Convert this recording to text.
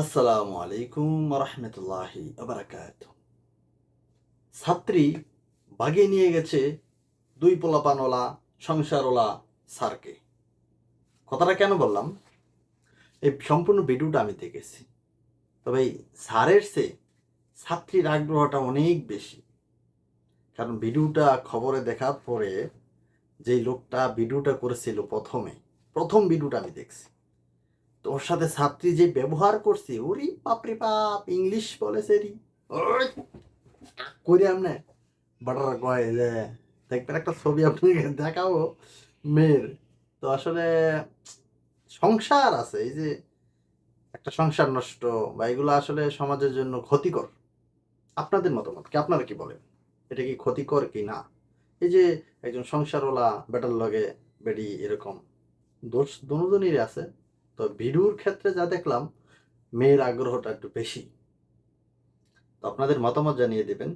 আসসালামু আলাইকুম রহমতুল্লাহি আবরাকাত ছাত্রী বাগিয়ে নিয়ে গেছে দুই পোলাপানওয়ালা সংসারওয়ালা স্যারকে। কথাটা কেন বললাম? এই সম্পূর্ণ ভিডিওটা আমি দেখেছি। তবে এই স্যারের সে ছাত্রীর আগ্রহটা অনেক বেশি। কারণ ভিডিওটা খবরে দেখার পরে যেই লোকটা ভিডিওটা করেছিল প্রথমে, প্রথম ভিডিওটা আমি দেখছি। তো ওর সাথে ছাত্রী যে ব্যবহার করছে, ওরি বাপরে বাপ, ইংলিশ বলেছে রি করি আমনে, বাটার কয় যে, দেখবেন একটা ছবি আপনাকে দেখাবো, মেয়ের। তো আসলে সংসার আছে, এই যে একটা সংসার নষ্ট, বা এগুলো আসলে সমাজের জন্য ক্ষতিকর। আপনাদের মতামত কি? আপনারা কি বলেন? এটা কি ক্ষতিকর কি না? এই যে একজন সংসারওয়ালা, বেটার লগে বেডি এরকম, দোষ দুজনেরই আছে। তো ভিডিওর ক্ষেত্রে যা দেখলাম মেয়ের আগ্রহটা একটু বেশি। তো আপনাদের মতামত জানিয়ে দেবেন।